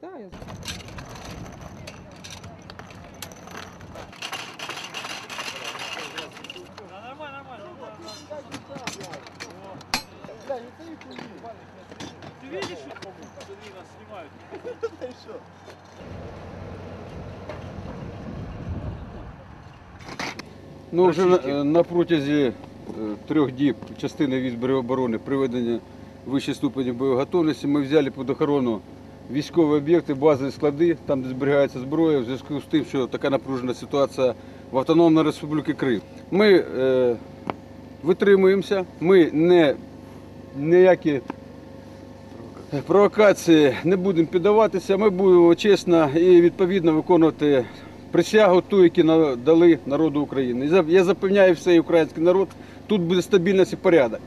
Так, я Ты видишь, что они нас снимают? Ну, вже на, е, на протязі е, трьох діб частини військ оборони приведення вищої ступені боєготовності ми взяли під охорону військові об'єкти, бази, склади, там де зберігається зброя, в зв'язку з тим, що така напружена ситуація в Автономній Республіці Крим. Ми е, витримуємося, ми не ніякі провокації не будемо піддаватися. Ми будемо чесно і відповідно виконувати присягу ту, яку дали народу України. Я запевняю всей український народ, тут буде стабільність і порядок.